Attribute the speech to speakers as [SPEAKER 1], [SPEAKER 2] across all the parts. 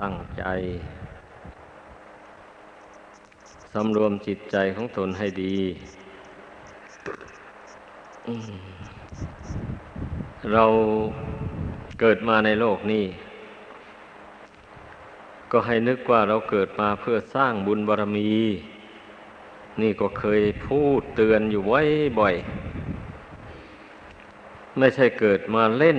[SPEAKER 1] ตั้งใจ สำรวมจิตใจของตนให้ดี เราเกิดมาในโลกนี้ ก็ให้นึกว่าเราเกิดมาเพื่อสร้างบุญบารมี นี่ก็เคยพูดเตือนอยู่ไว้บ่อย ไม่ใช่เกิดมาเล่น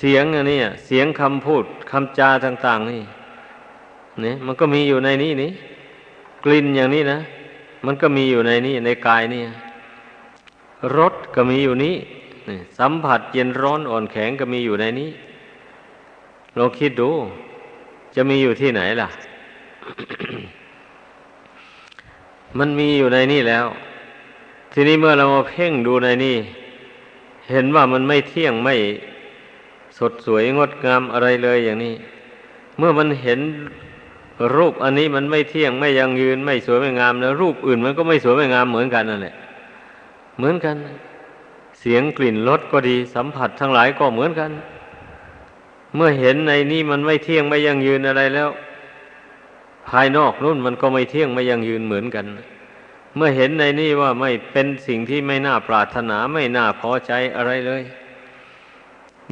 [SPEAKER 1] เสียงอันนี้เสียงคำพูดคำจาต่าง ๆ นี่นี่มันก็มีอยู่ในนี้นี่กลิ่นอย่างนี้นะ มันก็มีอยู่ในนี้ในกายนี่รสก็มีอยู่นี้นี่สัมผัสเย็นร้อนอ่อนแข็งก็มีอยู่ในนี้ลองคิดดู จะมีอยู่ที่ไหนล่ะ มันมีอยู่ในนี่แล้ว ทีนี้เมื่อเรามาเพ่งดูในนี่ เห็นว่ามันไม่เที่ยงไม่ สดสวยงดงามอะไรเลยอย่างนี้ เมื่อมันเห็นรูปอันนี้มันไม่เที่ยงไม่ยังยืนไม่สวยไม่งามแล้ว รูปอื่นมันก็ไม่สวยไม่งามเหมือนกันนั่นแหละเหมือนกัน เสียงกลิ่นรสก็ดีสัมผัสทั้งหลายก็เหมือนกัน เมื่อเห็นในนี้มันไม่เที่ยงไม่ยังยืนอะไรแล้ว ภายนอกนู่นมันก็ไม่เที่ยงไม่ยังยืนเหมือนกัน เมื่อเห็นในนี้ว่าไม่เป็นสิ่งที่ไม่น่าปรารถนาไม่น่าพอใจอะไรเลย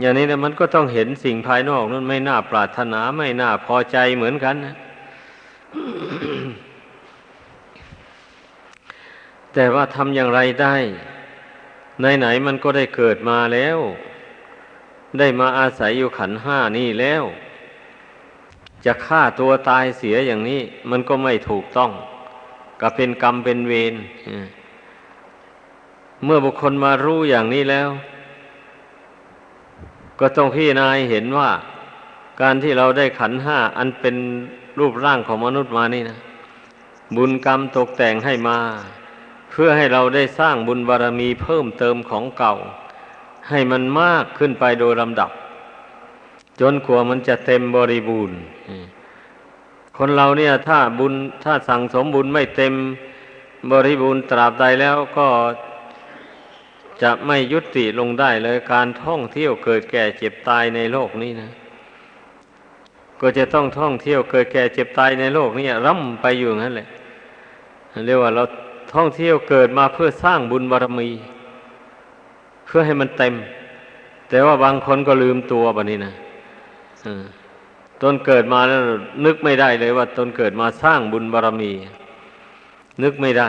[SPEAKER 1] อย่างนี้นะมันก็ต้องเห็นสิ่งภายนอกนั้นไม่น่าปรารถนาไม่น่าพอใจเหมือนกันนะแต่ว่าทำอย่างไรได้ไหนๆมันก็ได้เกิดมาแล้ว ได้มาอาศัยอยู่ขันห้านี่แล้ว จะฆ่าตัวตายเสียอย่างนี้ มันก็ไม่ถูกต้องก็เป็นกรรมเป็นเวรเมื่อบุคคลมารู้อย่างนี้แล้ว ก็ต้องพี่นายเห็นว่า การที่เราได้ขันห้าอันเป็นรูปร่างของมนุษย์มานี่นะ บุญกรรมตกแต่งให้มา เพื่อให้เราได้สร้างบุญบารรมีเพิ่มเติมของเก่า ให้มันมากขึ้นไปโดยลำดับ จนกว่ามันจะเต็มบริบูรณ์คนเราเนี่ยถ้าบุญถ้าสั่งสมบุญไม่เต็มบริบูรณ์ตราบใดแล้วก็ จะไม่ยุติลงได้เลยการท่องเที่ยวเกิดแก่เจ็บตายในโลกนี้นะ ก็จะต้องท่องเที่ยวเกิดแก่เจ็บตายในโลกนี้ร่ำไปอยู่นั่นแหละเรียกว่าเราท่องเที่ยวเกิดมาเพื่อสร้างบุญบารมี เพื่อให้มันเต็ม แต่ว่าบางคนก็ลืมตัวแบบนี้นะตนเกิดมาแล้วนึกไม่ได้เลยว่าตนเกิดมาสร้างบุญบารมี นึกไม่ได้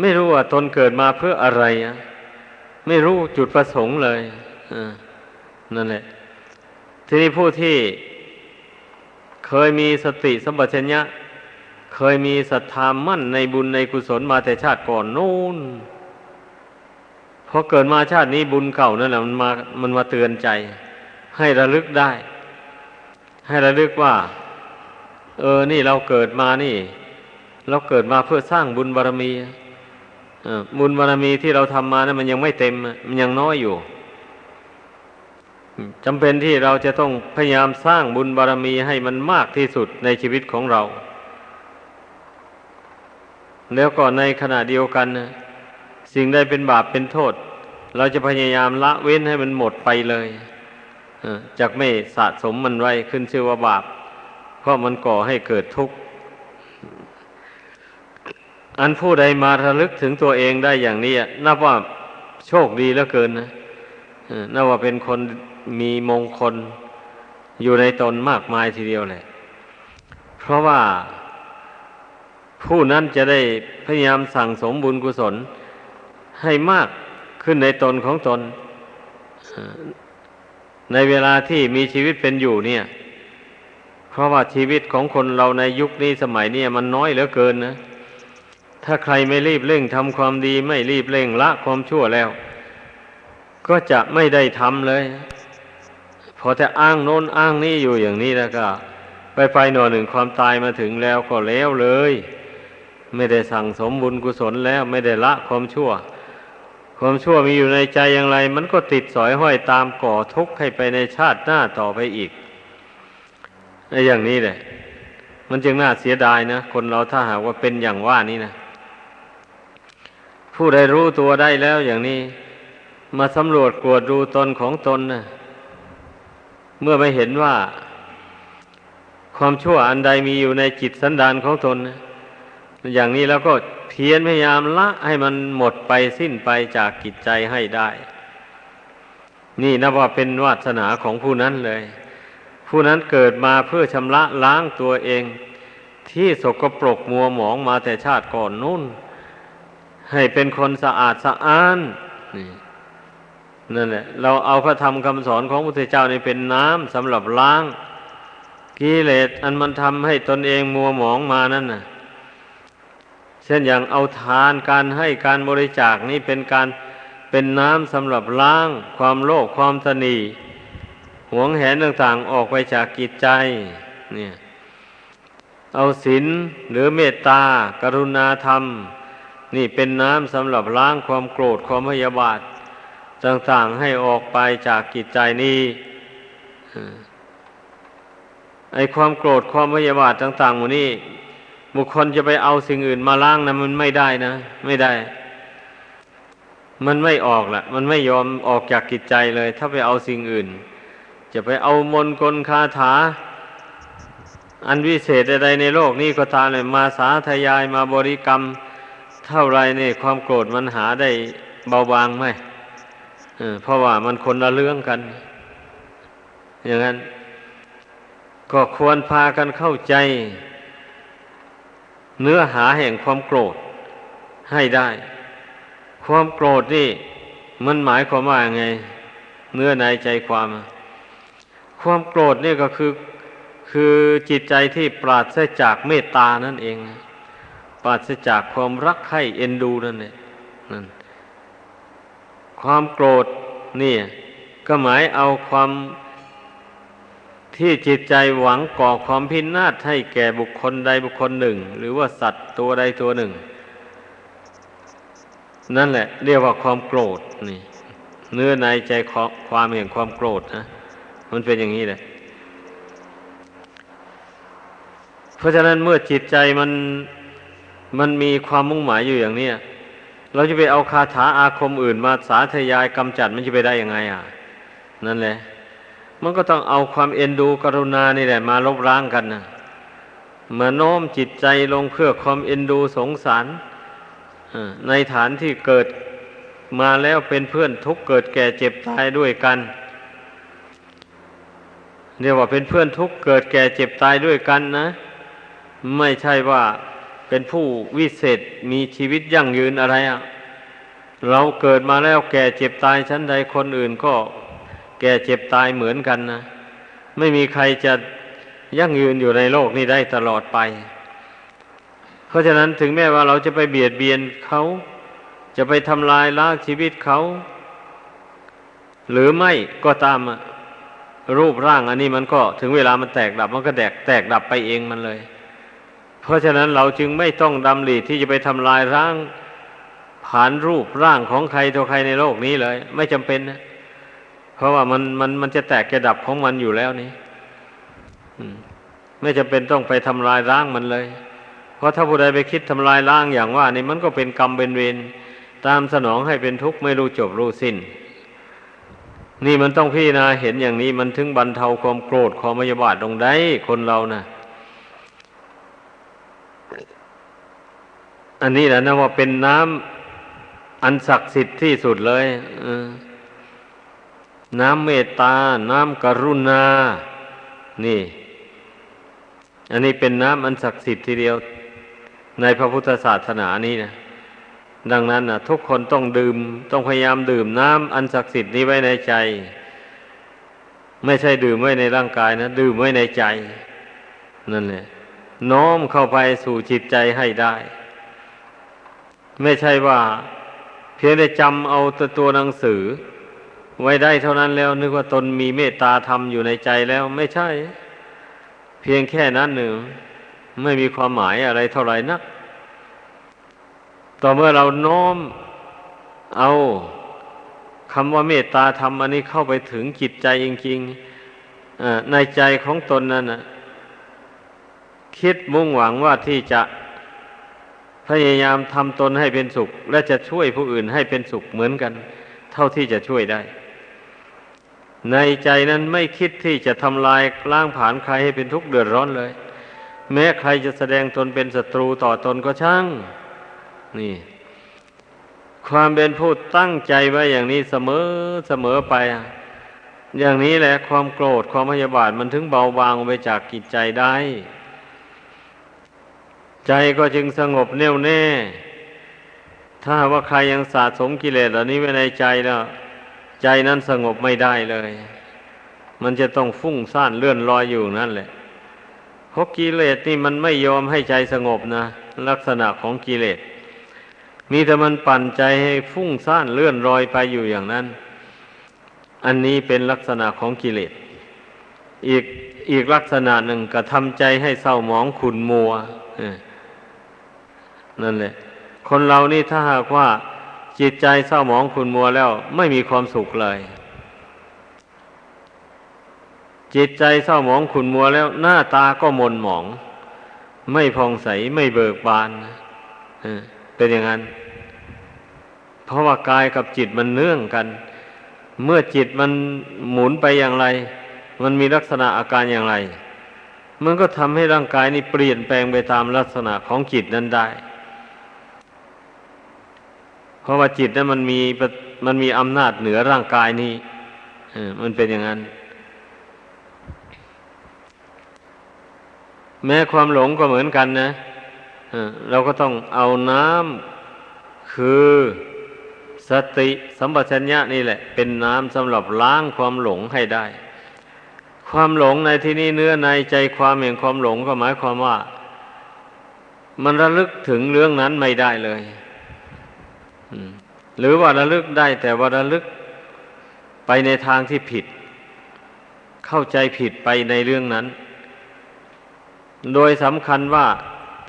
[SPEAKER 1] ไม่รู้ว่าตนเกิดมาเพื่ออะไรไม่รู้จุดประสงค์เลยนั่นแหละ ทีนี้ผู้ที่เคยมีสติสัมปชัญญะ เคยมีศรัทธามั่นในบุญในกุศลมาแต่ชาติก่อนนู่นพอเกิดมาชาตินี้บุญเก่านั่นแหละมันมามันมาเตือนใจ ให้ระลึกได้ ให้ระลึกว่า เออนี่เราเกิดมานี่ เราเกิดมาเพื่อสร้างบุญบารรมี บุญบารมีที่เราทำมานะั้นมันยังไม่เต็ม มันยังน้อยอยู่จำเป็นที่เราจะต้องพยายามสร้างบุญบารมีให้มันมากที่สุดในชีวิตของเรา แล้วก็ในขณะเดียวกัน สิ่งใดเป็นบาปเป็นโทษ เราจะพยายามละเว้นให้มันหมดไปเลยจากไม่สะสมมันไว้ขึ้นชื่อว่าบาป เพราะมันก่อให้เกิดทุกข์ อันผู้ใดมาระลึกถึงตัวเองได้อย่างนี้นับว่าโชคดีเหลือเกินนะนับว่าเป็นคนมีมงคลอยู่ในตนมากมายทีเดียวเลยเพราะว่าผู้นั้นจะได้พยายามสั่งสมบุญกุศลให้มากขึ้นในตนของตน ในเวลาที่มีชีวิตเป็นอยู่เนี่ย เพราะว่าชีวิตของคนเราในยุคนี้สมัยนี้มันน้อยเหลือเกินนะ ถ้าใครไม่รีบเร่งทำความดีไม่รีบเร่งละความชั่วแล้ว ก็จะไม่ได้ทำเลย พอแต่อ้างโน้นอ้างนี่อยู่อย่างนี้แล้วก็ ไปไปหน่อหนึ่งความตายมาถึงแล้วก็แล้วเลย ไม่ได้สั่งสมบุญกุศลแล้วไม่ได้ละความชั่ว ความชั่วมีอยู่ในใจอย่างไร มันก็ติดสอยห้อยตามก่อทุกข์ให้ไปในชาติหน้าต่อไปอีกไอ้อย่างนี้แหละมันจึงน่าเสียดายนะ คนเราถ้าหากว่าเป็นอย่างว่านี้นะ ผู้ใดรู้ตัวได้แล้วอย่างนี้ มาสำรวจกวดดูตนของตนนะเมื่อไม่เห็นว่า ความชั่วอันใดมีอยู่ในจิตสันดานของตนนะอย่างนี้แล้วก็เพียรพยายามละให้มันหมดไปสิ้นไปจากกิจใจให้ได้ นี่นับว่าเป็นวาสนาของผู้นั้นเลย ผู้นั้นเกิดมาเพื่อชำระล้างตัวเอง ที่สกปรกมัวหมองมาแต่ชาติก่อนนู่น ให้เป็นคนสะอาดสะอ้านนี่นั่นแหละเราเอาพระธรรมคำสอนของพระพุทธเจ้านี่เป็นน้ำสำหรับล้างกิเลสอันมันทำให้ตนเองมัวหมองมานั่นน่ะ เช่นอย่างเอาทานการให้การบริจาคนี่เป็นการเป็นน้ำสำหรับล้าง ความโลภความตนีหวงแหนต่างๆออกไปจากกิจใจ เนี่ย เอาศีลหรือเมตตากรุณาธรรม นี่เป็นน้ำสำหรับล้างความโกรธความพยาบาทต่างๆให้ออกไปจากกิจใจนี้ไอความโกรธความพยาบาทต่างๆหมดนี้บุคคลจะไปเอาสิ่งอื่นมาล้างนะมันไม่ได้นะ ไม่ได้ มันไม่ออกละมันไม่ยอมออกจากกิจใจเลย ถ้าไปเอาสิ่งอื่น จะไปเอามนกลคาถา อันวิเศษใดๆในโลกนี้ก็ตามเลยมาสาธยายมาบริกรรม เท่าไรเนี่ยความโกรธมันหาได้เบาบางไหมเพราะว่ามันคนละเรื่องกัน อย่างนั้น ก็ควรพากันเข้าใจ เนื้อหาแห่งความโกรธให้ได้ ความโกรธนี่ มันหมายความว่าไง เนื้อในใจความ ความโกรธนี่ก็คือคือจิตใจที่ปราศจากเมตตานั่นเอง ปราศจากความรักใคร่เอ็นดูนั่นเองนั่นความโกรธนี่ก็หมายเอาความที่จิตใจหวังก่อความพินาศให้แก่บุคคลใดบุคคลหนึ่ง หรือว่าสัตว์ตัวใดตัวหนึ่ง นั่นแหละ เรียกว่าความโกรธนี่ เนื้อในใจความแห่งความโกรธนะมันเป็นอย่างนี้แหละเพราะฉะนั้นเมื่อจิตใจมัน มันมีความมุ่งหมายอยู่อย่างนี้เราจะไปเอาคาถาอาคมอื่นมาสาธยายกำจัดมันจะไปได้ยังไงอะ นั่นแหละ มันก็ต้องเอาความเอ็นดูกรุณานี่แหละ มาลบล้างกันนะมาโน้มจิตใจลงเพื่อความเอ็นดูสงสารในฐานที่เกิดมาแล้วเป็นเพื่อนทุกเกิดแก่เจ็บตายด้วยกันเรียกว่าเป็นเพื่อนทุกเกิดแก่เจ็บตายด้วยกันนะ ไม่ใช่ว่า เป็นผู้วิเศษมีชีวิตยั่งยืนอะไรอะ่ะ เราเกิดมาแล้วแก่เจ็บตายชั้นใดคนอื่นก็แก่เจ็บตายเหมือนกันนะ ไม่มีใครจะยั่งยืนอยู่ในโลกนี้ได้ตลอดไป เพราะฉะนั้นถึงแม้ว่าเราจะไปเบียดเบียนเขา จะไปทำลายล้างชีวิตเขา หรือไม่ก็ตามรูปร่างอันนี้มันก็ถึงเวลามันแตกดับมันก็แตกแตกดับไปเองมันเลย เพราะฉะนั้นเราจึงไม่ต้องดำริที่จะไปทำลายร่างผานรูปร่างของใครตัวใครในโลกนี้เลย ไม่จำเป็นนะเพราะว่ามันมันมันจะแตกจะดับของมันอยู่แล้วนี่ไม่จำเป็นต้องไปทำลายล้างมันเลย เพราะถ้าผู้ใดไปคิดทำลายล้างอย่างว่า นี่มันก็เป็นกรรมเป็นเวรตามสนองให้เป็นทุกข์ไม่รู้จบรู้สิ้น นี่มันต้องพี่นะเห็นอย่างนี้มันถึงบรรเทาความโกรธความพยาบาทลงได้คนเรานะ่ะ อันนี้แหละนะว่าเป็นน้ำอันศักดิ์สิทธิ์ที่สุดเลยน้ำเมตตา น้ำกรุณา นี่ อันนี้เป็นน้ำอันศักดิ์สิทธิ์ทีเดียว ในพระพุทธศาสนานี้นะดังนั้นนะทุกคนต้องดื่ม ต้องพยายามดื่มน้ำอันศักดิ์สิทธิ์นี้ไว้ในใจ ไม่ใช่ดื่มไว้ในร่างกายนะ ดื่มไว้ในใจ นั่นแหละน้อมเข้าไปสู่จิตใจให้ได้ ไม่ใช่ว่า เพียงได้จำเอาตัวตัวหนังสือ ไว้ได้เท่านั้นแล้ว นึกว่าตนมีเมตตาธรรมอยู่ในใจแล้ว ไม่ใช่ เพียงแค่นั้นหนึ่งไม่มีความหมายอะไรเท่าไหร่นัก ต่อเมื่อเราน้อมเอาคำว่าเมตตาธรรมอันนี้เข้าไปถึงจิตใจจริงๆในใจของตนนั้นนะคิดมุ่งหวังว่าที่จะ พยายามทำตนให้เป็นสุข และจะช่วยผู้อื่นให้เป็นสุขเหมือนกัน เท่าที่จะช่วยได้ ในใจนั้นไม่คิดที่จะทำลายล้างผาญใครให้เป็นทุกข์เดือดร้อนเลย แม้ใครจะแสดงตนเป็นศัตรูต่อตนก็ช่าง นี่ ความเป็นผู้ตั้งใจไว้อย่างนี้เสมอเสมอไป อย่างนี้แหละความโกรธความพยาบาทมันถึงเบาบางไปจากกิจใจได้ ใจก็จึงสงบแน่วแน่ ถ้าว่าใครยังสะสมกิเลสเหล่านี้ไว้ในใจแล้ว ใจนั้นสงบไม่ได้เลย มันจะต้องฟุ้งซ่านเลื่อนลอยอยู่นั่นแหละเพราะกิเลสนี่มันไม่ยอมให้ใจสงบนะ ลักษณะของกิเลสมีแต่มันปั่นใจให้ฟุ้งซ่านเลื่อนลอยไปอยู่อย่างนั้น อันนี้เป็นลักษณะของกิเลส อีกอีกลักษณะหนึ่งกระทำใจให้เศร้าหมองขุนมัว นั่นแหละ คนเรานี่ถ้าหากว่าจิตใจเศร้าหมองขุนมัวแล้ว ไม่มีความสุขเลย จิตใจเศร้าหมองขุนมัวแล้ว หน้าตาก็มนหมอง ไม่ผ่องใสไม่เบิกบานเป็นอย่างนั้น เพราะว่ากายกับจิตมันเนื่องกัน เมื่อจิตมันหมุนไปอย่างไร มันมีลักษณะอาการอย่างไร มันก็ทำให้ร่างกายนี้เปลี่ยนแปลงไปตามลักษณะของจิตนั้นได้ เพราะว่าจิตนั้นมันมีมันมีอำนาจเหนือร่างกายนี้มันเป็นอย่างนั้น แม้ความหลงก็เหมือนกันนะเราก็ต้องเอาน้ำคือสติสัมปชัญญะนี่แหละ เป็นน้ำสำหรับล้างความหลงให้ได้ ความหลงในที่นี้เนื้อในใจความแห่งความหลงก็หมายความว่า มันระลึกถึงเรื่องนั้นไม่ได้เลย หรือว่าระลึกได้แต่ว่าระลึกไปในทางที่ผิด เข้าใจผิดไปในเรื่องนั้น โดยสำคัญว่า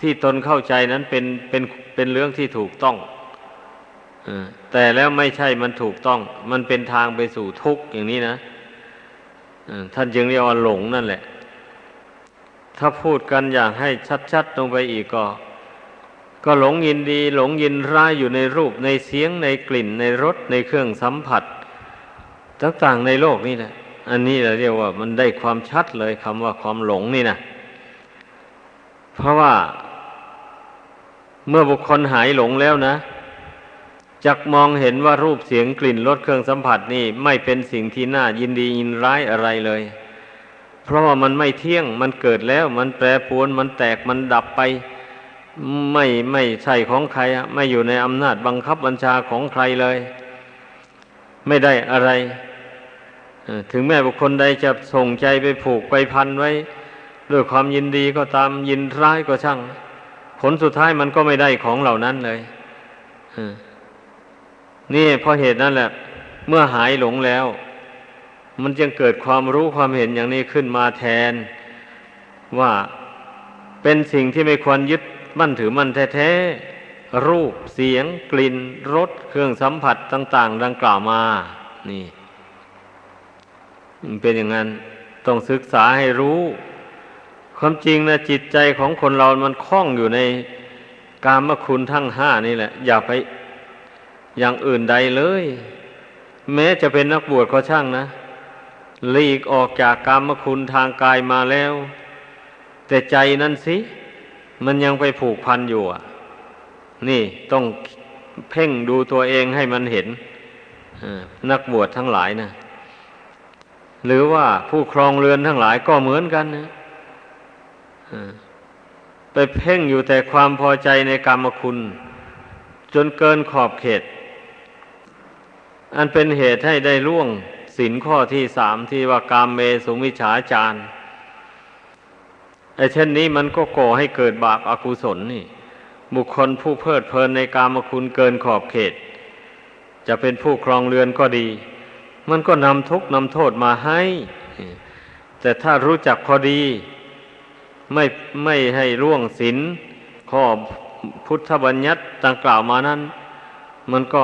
[SPEAKER 1] ที่ตนเข้าใจนั้นเป็นเป็นเป็นเรื่องที่ถูกต้องแต่แล้วไม่ใช่มันถูกต้อง มันเป็นทางไปสู่ทุกข์อย่างนี้นะท่านจึงเรียกว่าหลงนั่นแหละ ถ้าพูดกันอย่างให้ชัดๆลงไปอีกก็ ก็หลงยินดีหลงยินร้ายอยู่ในรูปในเสียงในกลิ่นในรสในเครื่องสัมผัส ต่างๆในโลกนี่แหละ อันนี้เราเรียกว่ามันได้ความชัดเลยคำว่าความหลงนี่นะเพราะว่าเมื่อบุคคลหายหลงแล้วนะจักมองเห็นว่ารูปเสียงกลิ่นรสเครื่องสัมผัสนี่ไม่เป็นสิ่งที่น่ายินดียินร้ายอะไรเลย เพราะว่ามันไม่เที่ยงมันเกิดแล้ว มันแปรปรวนมันแตกมันดับไป ไม่ไม่ใช่ของใครไม่อยู่ในอำนาจบังคับบัญชาของใครเลย ไม่ได้อะไร ถึงแม้บุคคลใดจะส่งใจไปผูกไปพันไว้ ด้วยความยินดีก็ตามยินร้ายก็ช่าง ผลสุดท้ายมันก็ไม่ได้ของเหล่านั้นเลยนี่เพราะเหตุนั้นแหละ เมื่อหายหลงแล้ว มันจึงเกิดความรู้ความเห็นอย่างนี้ขึ้นมาแทน ว่าเป็นสิ่งที่ไม่ควรยึด มั่นถือมั่นแท้ๆ รูปเสียง กลิ่นรสเครื่องสัมผัสต่าง ๆ ดังกล่าวมา นี่มันเป็นอย่างนั้นต้องศึกษาให้รู้ ความจริงนะจิตใจของคนเรามันคล้องอยู่ในกามคุณทั้งห้านี่แหละ อย่าไปอย่างอื่นใดเลย แม้จะเป็นนักบวชก็ช่างนะหลีกออกจากกามคุณทางกายมาแล้ว แต่ใจนั่นสิ มันยังไปผูกพันอยู่อะ นี่ต้องเพ่งดูตัวเองให้มันเห็นนักบวชทั้งหลายนะหรือว่าผู้ครองเรือนทั้งหลายก็เหมือนกันนะไปเพ่งอยู่แต่ความพอใจในกรรมคุณ จนเกินขอบเขต อันเป็นเหตุให้ได้ล่วงสินข้อที่สามที่ว่ากามเมสุมิฉาจาร ไอ้เช่นนี้มันก็ก่อให้เกิดบาปอากุศลนี่ บุคคลผู้เพลิดเพลินในกามคุณเกินขอบเขต จะเป็นผู้ครองเรือนก็ดี มันก็นำทุกข์นำโทษมาให้ แต่ถ้ารู้จักพอดี ไม่ไม่ให้ร่วงศีลข้อพุทธบัญญัติต่างกล่าวมานั้น มันก็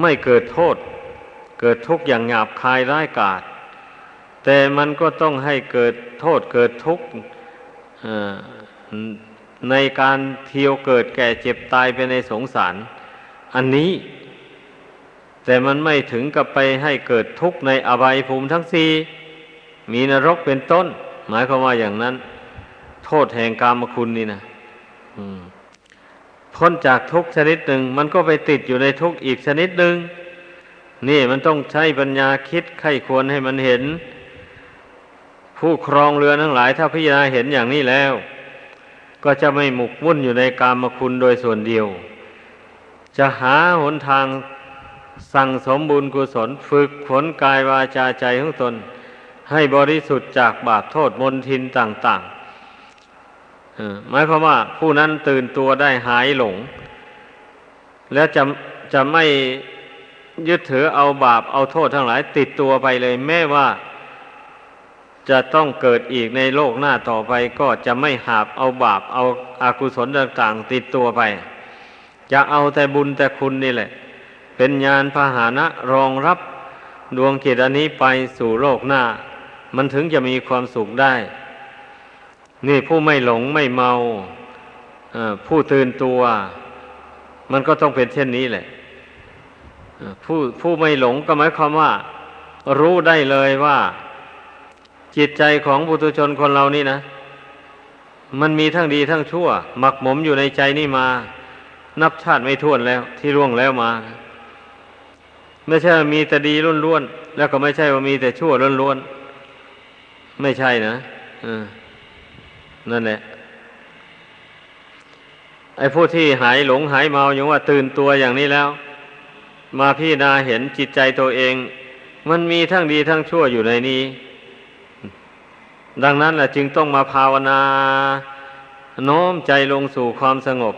[SPEAKER 1] ไม่เกิดโทษ เกิดทุกข์อย่างหยาบคายร้ายกาจแต่มันก็ต้องให้เกิด โทษเกิดทุกข์ในการเที่ยวเกิดแก่เจ็บตายไปในสงสาร อันนี้ แต่มันไม่ถึงกับไปให้เกิดทุกข์ในอบายภูมิทั้งสี่มีนรกเป็นต้น หมายความว่าอย่างนั้น โทษแห่งกามคุณนี่นะพ้นจากทุกชนิดหนึ่ง มันก็ไปติดอยู่ในทุกอีกชนิดหนึ่งนี่มันต้องใช้ปัญญาคิดไข้ควรให้มันเห็น ผู้ครองเรือนทั้งหลายถ้าพิจารณาเห็นอย่างนี้แล้ว ก็จะไม่หมกมุ่นอยู่ในกามคุณโดยส่วนเดียว จะหาหนทางสั่งสมบุญกุศลฝึกฝนกายวาจาใจของตน ให้บริสุทธิ์จากบาปโทษมนทินต่างๆหมายความว่าผู้นั้นตื่นตัวได้หายหลง แล้วจะจะไม่ยึดถือเอาบาปเอาโทษทั้งหลายติดตัวไปเลยแม้ว่า จะต้องเกิดอีกในโลกหน้าต่อไปก็จะไม่หาบเอาบาปเอาอากุศลต่างๆ ติดตัวไป จะเอาแต่บุญแต่คุณนี่แหละ เป็นญาณพาหานะรองรับดวงจิตอันนี้ไปสู่โลกหน้า มันถึงจะมีความสุขได้ นี่ผู้ไม่หลงไม่เมาผู้ตื่นตัว มันก็ต้องเป็นเช่นนี้แหละผู้ผู้ไม่หลงก็หมายความว่า รู้ได้เลยว่า จิตใจของบุตุชนคนเรานี่นะ มันมีทั้งดีทั้งชั่ว หมักหมมอยู่ในใจนี่มา นับชาติไม่ถ้วนแล้ว ที่ร่วงแล้วมา ไม่ใช่ว่ามีแต่ดีล้วนๆแล้วก็ไม่ใช่ว่ามีแต่ชั่วล้วนๆไม่ใช่นะออนั่นแหละไอ้ผู้ที่หายหลงหายเมาอย่างว่าตื่นตัวอย่างนี้แล้ว มาพี่นาเห็นจิตใจตัวเอง มันมีทั้งดีทั้งชั่วอยู่ในนี้ ดังนั้นแหละจึงต้องมาภาวนาโน้มใจลงสู่ความสงบ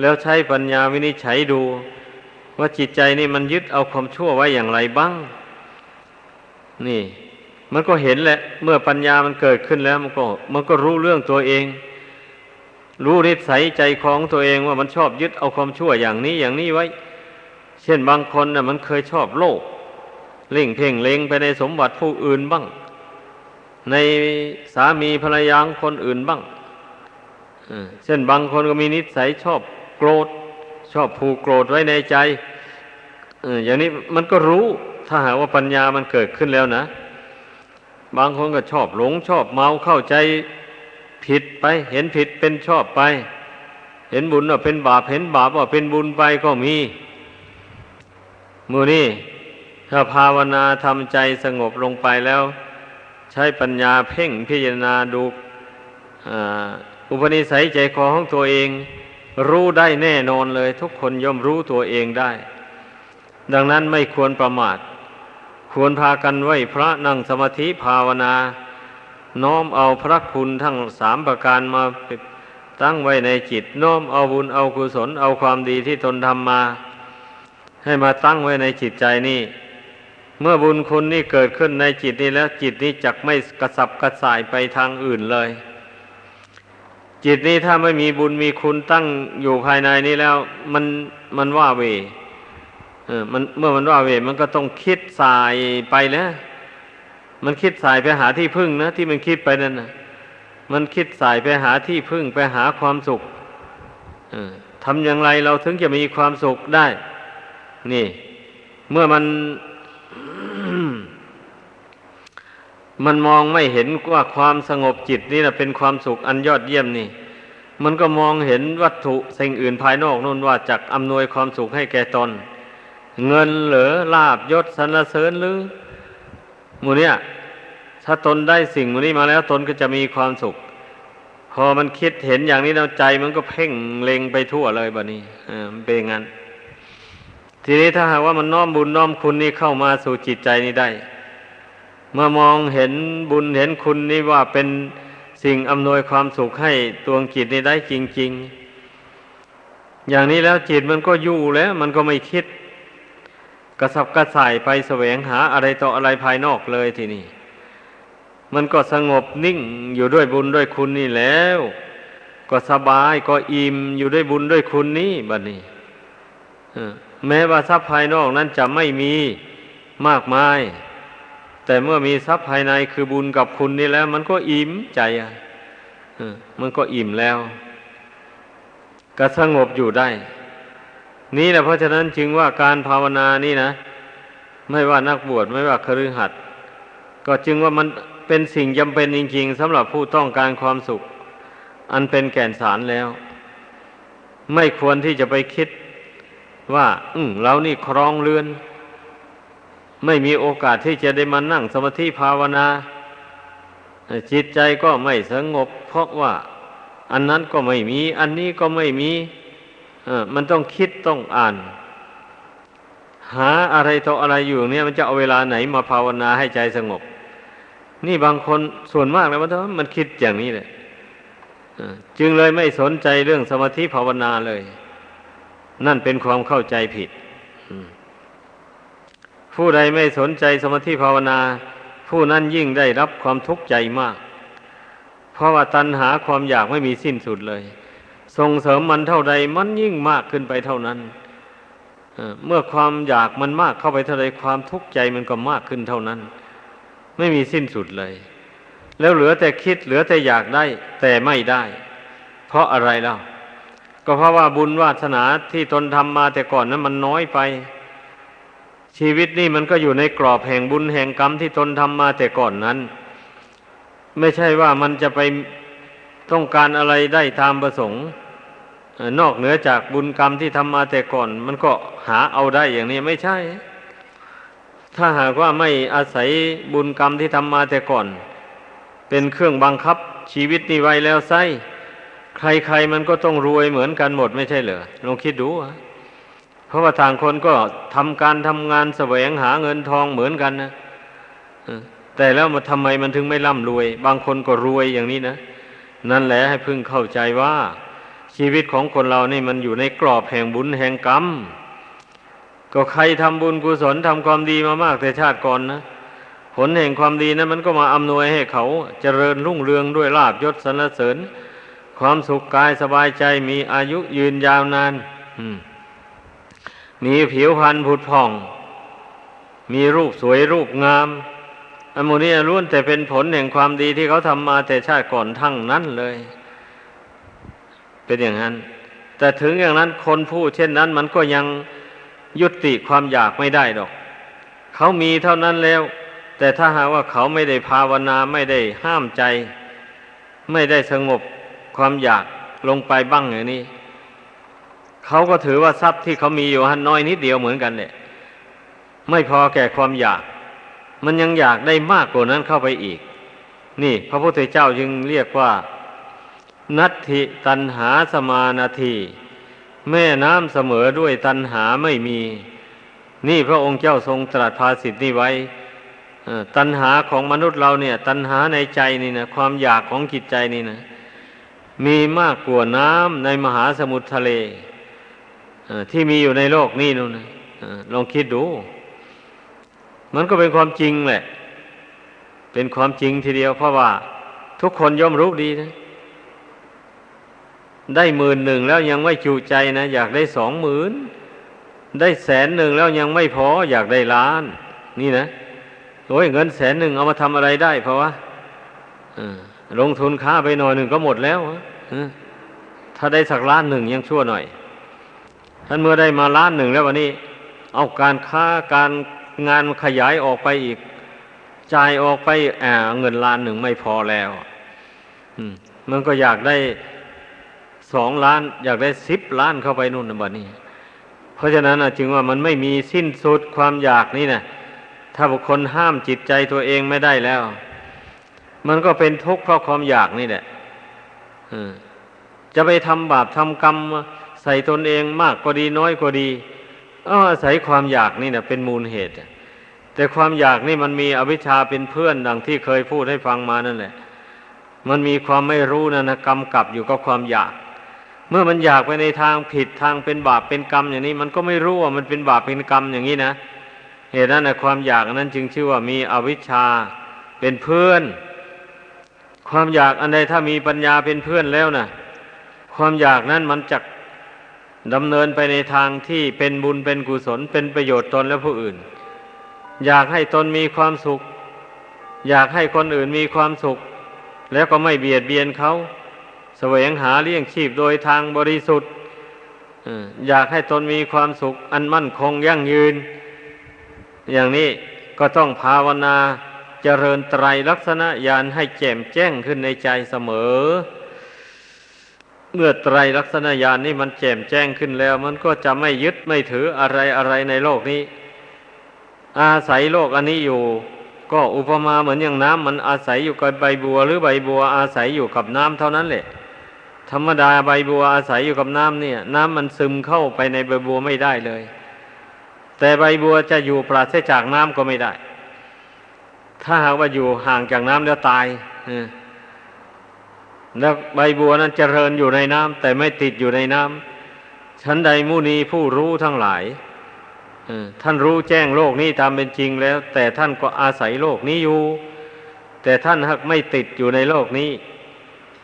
[SPEAKER 1] แล้วใช้ปัญญาวินิจฉัยดู ว่าจิตใจนี่มันยึดเอาความชั่วไว้อย่างไรบ้าง นี่ มันก็เห็นแหละ เมื่อปัญญามันเกิดขึ้นแล้ว มันก็ มันก็รู้เรื่องตัวเอง รู้นิสัยใจของตัวเองว่ามันชอบยึดเอาความชั่วอย่างนี้อย่างนี้ไว้ เช่นบางคนน่ะ มันเคยชอบโลภเล่งเพ่งเล็งไปในสมบัติผู้อื่นบ้าง ในสามีภรรยาคนอื่นบ้างเช่นบางคนก็มีนิสัยชอบโกรธ ชอบผูกโกรธไว้ในใจอออย่างนี้มันก็รู้ถ้าหากว่าปัญญามันเกิดขึ้นแล้วนะ บางคนก็ชอบหลงชอบเมาเข้าใจผิดไป เห็นผิดเป็นชอบไป เห็นบุญว่าเป็นบาปเห็นบาปว่าเป็นบุญไปก็มีมือนี่ถ้าภาวนาทำใจสงบลงไปแล้ว ใช้ปัญญาเพ่งพิจารณาดูอุปนิสัยใจคอของตัวเอง รู้ได้แน่นอนเลย ทุกคนย่อมรู้ตัวเองได้ ดังนั้นไม่ควรประมาท ควรพากันไหวพระนั่งสมาธิภาวนา น้อมเอาพระคุณทั้งสามประการมาตั้งไว้ในจิต น้อมเอาบุญเอากุศลเอาความดีที่ตนทำมา ให้มาตั้งไว้ในจิตใจนี่ เมื่อบุญคุณนี่เกิดขึ้นในจิตนี้แล้ว จิตนี้จักไม่กระสับกระส่ายไปทางอื่นเลย จิตนี้ถ้าไม่มีบุญมีคุณตั้งอยู่ภายในนี้แล้ว มันมันว่าเวเออมันเมื่อมันว่าเวมันก็ต้องคิดสายไปแล้วมันคิดสายไปหาที่พึ่งนะ ที่มันคิดไปนั่นนะมันคิดสายไปหาที่พึ่งไปหาความสุขเออทำอย่างไรเราถึงจะมีความสุขได้ นี่ เมื่อมัน มันมองไม่เห็นว่าความสงบจิตนี่นะเป็นความสุขอันยอดเยี่ยมนี่ มันก็มองเห็นวัตถุสิ่งอื่นภายนอกนู่นว่าจักอำนวยความสุขให้แก่ตน เงินเหลือลาบยศสรรเสริญหรือหมูเนี่ยถ้าตนได้สิ่งหมูนี้มาแล้วตนก็จะมีความสุข พอมันคิดเห็นอย่างนี้แล้วใจมันก็เพ่งเล็งไปทั่วเลยบะนี้มันเป็นงั้น ทีนี้ถ้าหากว่ามันน้อมบุญน้อมคุณนี่เข้ามาสู่จิตใจนี้ได้ เมื่อมองเห็นบุญเห็นคุณนี่ว่าเป็นสิ่งอำนวยความสุขให้ตัวจิตนี้ได้จริง ๆ อย่างนี้แล้วจิตมันก็อยู่แล้ว มันก็ไม่คิด กระสับกระส่ายไปแสวงหาอะไรต่ออะไรภายนอกเลยทีนี้มันก็สงบนิ่งอยู่ด้วยบุญด้วยคุณนี่แล้ว ก็สบายก็อิ่มอยู่ด้วยบุญด้วยคุณนี่บัดนี้แม้ว่าทรัพย์ภายนอกนั้นจะไม่มีมากมาย แต่เมื่อมีทรัพย์ภายในคือบุญกับคุณนี่แล้ว มันก็อิ่มใจอะมันก็อิ่มแล้ว ก็สงบอยู่ได้ นี่แหละเพราะฉะนั้นจึงว่าการภาวนานี่นะ ไม่ว่านักบวชไม่ว่าคฤหัสถ์ก็จึงว่ามันเป็นสิ่งจำเป็นจริงๆสำหรับผู้ต้องการความสุข อันเป็นแก่นสารแล้ว ไม่ควรที่จะไปคิดว่า อืเรานี่ครองเรือน ไม่มีโอกาสที่จะได้มานั่งสมาธิภาวนา จิตใจก็ไม่สงบ เพราะว่า อันนั้นก็ไม่มี อันนี้ก็ไม่มีมันต้องคิดต้องอ่าน หาอะไรต่ออะไรอยู่เนี่ย มันจะเอาเวลาไหนมาภาวนาให้ใจสงบ นี่บางคนส่วนมากแล้วมันมันคิดอย่างนี้เลยจึงเลยไม่สนใจเรื่องสมาธิภาวนาเลย นั่นเป็นความเข้าใจผิด ผู้ใดไม่สนใจสมาธิภาวนา ผู้นั้นยิ่งได้รับความทุกข์ใจมาก เพราะว่าตัณหาความอยากไม่มีสิ้นสุดเลย ส่งเสริมมันเท่าใดมันยิ่งมากขึ้นไปเท่านั้นเมื่อความอยากมันมากเข้าไปเท่าใดความทุกข์ใจมันก็มากขึ้นเท่านั้น ไม่มีสิ้นสุดเลย แล้วเหลือแต่คิดเหลือแต่อยากได้ แต่ไม่ได้ เพราะอะไรเล่าก็เพราะว่าบุญวาสนาที่ตนทำมาแต่ก่อนนั้นมันน้อยไป ชีวิตนี่มันก็อยู่ในกรอบแห่งบุญแห่งกรรมที่ตนทำมาแต่ก่อนนั้น ไม่ใช่ว่ามันจะไปต้องการอะไรได้ตามประสงค์ นอกเหนือจากบุญกรรมที่ทำมาแต่ก่อน มันก็หาเอาได้อย่างนี้ไม่ใช่ ถ้าหากว่าไม่อาศัยบุญกรรมที่ทำมาแต่ก่อน เป็นเครื่องบังคับชีวิตนี้ไว้แล้วไซใครๆมันก็ต้องรวยเหมือนกันหมดไม่ใช่เหรอลองคิดดูอะ เพราะว่าทางคนก็ทำการทำงานแสวงหาเงินทองเหมือนกันนะแต่แล้วมันทำไมมันถึงไม่ร่ำรวย บางคนก็รวยอย่างนี้นะ นั่นแหละให้พึงเข้าใจว่า ชีวิตของคนเรานี่มันอยู่ในกรอบแห่งบุญแห่งกรรม ก็ใครทำบุญกุศลทำความดีมามากแต่ชาติก่อนนะ ผลแห่งความดีนั้นมันก็มาอำนวยให้เขาเจริญรุ่งเรืองด้วยลาบยศสรรเสริญ ความสุขกายสบายใจมีอายุยืนยาวนาน อืม มีผิวพรรณผุดผ่อง มีรูปสวยรูปงามอันโมนี้ล้วนแต่เป็นผลแห่งความดีที่เขาทำมาแต่ชาติก่อนทั้งนั้นเลย เป็นอย่างนั้น แต่ถึงอย่างนั้นคนผู้เช่นนั้นมันก็ยังยุติความอยากไม่ได้ดอก เขามีเท่านั้นแล้ว แต่ถ้าหากว่าเขาไม่ได้ภาวนาไม่ได้ห้ามใจ ไม่ได้สงบความอยากลงไปบ้างอย่างนี้ เขาก็ถือว่าทรัพย์ที่เขามีอยู่หันน้อยนิดเดียวเหมือนกันเนี่ย ไม่พอแก่ความอยาก มันยังอยากได้มากกว่านั้นเข้าไปอีก นี่ พระพุทธเจ้าจึงเรียกว่า นัตถิตันหาสมานาที แม่น้ำเสมอด้วยตันหาไม่มี นี่พระองค์เจ้าทรงตรัสภาสิทธินี้ไว้ตันหาของมนุษย์เราเนี่ย ตันหาในใจนี่นะความอยากของจิตใจนี่นะ มีมากกว่าน้ำในมหาสมุทรทะเล ที่มีอยู่ในโลกนี่นู่นนะลองคิดดู มันก็เป็นความจริงแหละ เป็นความจริงทีเดียว เพราะว่าทุกคนย่อมรู้ดีนะ ได้หมื่นหนึ่งแล้วยังไม่จุใจนะ อยากได้สองหมื่นได้แสนหนึ่งแล้วยังไม่พอ อยากได้ล้าน นี่นะโอ้ยเงินแสนหนึ่งเอามาทำอะไรได้ เพราะว่าลงทุนค้าไปหน่อยหนึ่งก็หมดแล้วถ้าได้สักล้านหนึ่งยังชั่วหน่อย ท่านเมื่อได้มาล้านหนึ่งแล้ววันนี้ เอาการค้าการงานขยายออกไปอีกจ่ายออกไปแอบเงินล้านหนึ่งไม่พอแล้วมันก็อยากได้สองล้าน อยากได้สิบล้านเข้าไปนู่นนะบัดนี้ เพราะฉะนั้นจึงว่ามันไม่มีสิ้นสุดความอยากนี่นะถ้าบุคคลห้ามจิตใจตัวเองไม่ได้แล้ว มันก็เป็นทุกข์เพราะความอยากนี่แหละจะไปทำบาปทำกรรม ใส่ตนเองมากก็ดีน้อยก็ดีอาศัยความอยากนี่นะเป็นมูลเหตุ แต่ความอยากนี่มันมีอวิชชาเป็นเพื่อนดังที่เคยพูดให้ฟังมานั่นแหละ มันมีความไม่รู้นะนะกำกับอยู่กับความอยาก เมื่อมันอยากไปในทางผิดทางเป็นบาปเป็นกรรมอย่างนี้ มันก็ไม่รู้ว่ามันเป็นบาปเป็นกรรมอย่างนี้นะเหตุนั้นนะความอยากนั้นจึงชื่อว่ามีอวิชชาเป็นเพื่อน ความอยากอันใดถ้ามีปัญญาเป็นเพื่อนแล้วนะความอยากนั้นมันจะ ดำเนินไปในทางที่เป็นบุญเป็นกุศลเป็นประโยชน์ตนและผู้อื่น อยากให้ตนมีความสุข อยากให้คนอื่นมีความสุข แล้วก็ไม่เบียดเบียนเขาแสวงหาเลี้ยงชีพโดยทางบริสุทธิ์เอ่ออยากให้ตนมีความสุข อันมั่นคงยั่งยืน อย่างนี้ก็ต้องภาวนาเจริญไตรลักษณะญาณให้แจ่มแจ้งขึ้นในใจเสมอ เมื่อไตรลักษณญาณนี่มันแจ่มแจ้งขึ้นแล้ว มันก็จะไม่ยึดไม่ถืออะไรอะไรในโลกนี้ อาศัยโลกอันนี้อยู่ ก็อุปมาเหมือนอย่างน้ำมันอาศัยอยู่กับใบบัว หรือใบบัวอาศัยอยู่กับน้ำเท่านั้นแหละ ธรรมดาใบบัวอาศัยอยู่กับน้ำเนี่ย น้ำมันซึมเข้าไปในใบบัวไม่ได้เลย แต่ใบบัวจะอยู่ปราศจากน้ำก็ไม่ได้ ถ้าหากว่าอยู่ห่างจากน้ำแล้วตายอ แล้วใบบัวนั้นเจริญอยู่ในน้ำแต่ไม่ติดอยู่ในน้ำชั้นใดมุนีผู้รู้ทั้งหลายท่านรู้แจ้งโลกนี้ตามเป็นจริงแล้ว แต่ท่านก็อาศัยโลกนี้อยู่ แต่ท่านหากไม่ติดอยู่ในโลกนี้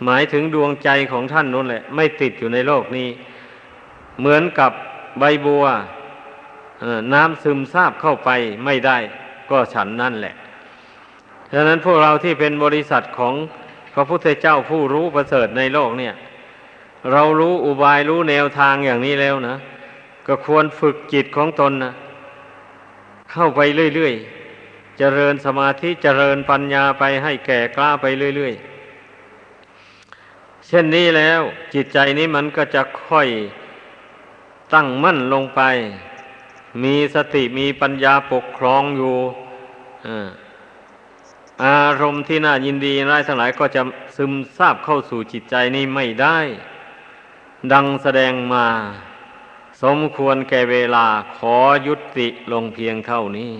[SPEAKER 1] หมายถึงดวงใจของท่านนั่นแหละ ไม่ติดอยู่ในโลกนี้ เหมือนกับใบบัวน้ำซึมซาบเข้าไปไม่ได้ ก็ฉันนั่นแหละฉะนั้นพวกเราที่เป็นบริษัทของ พระพุทธเจ้าผู้รู้ประเสริฐในโลกเนี่ย เรารู้อุบายรู้แนวทางอย่างนี้แล้วนะก็ควรฝึกจิตของตนนะเข้าไปเรื่อยๆเจริญสมาธิเจริญปัญญาไปให้แก่กล้าไปเรื่อยๆ เช่นนี้แล้วจิตใจนี้มันก็จะค่อยตั้งมั่นลงไป มีสติมีปัญญาปกครองอยู่อา อารมณ์ที่น่ายินดีร้ายทั้งหลายก็จะซึมซาบเข้าสู่จิตใจนี้ไม่ได้ ดังแสดงมา สมควรแก่เวลาขอยุติลงเพียงเท่านี้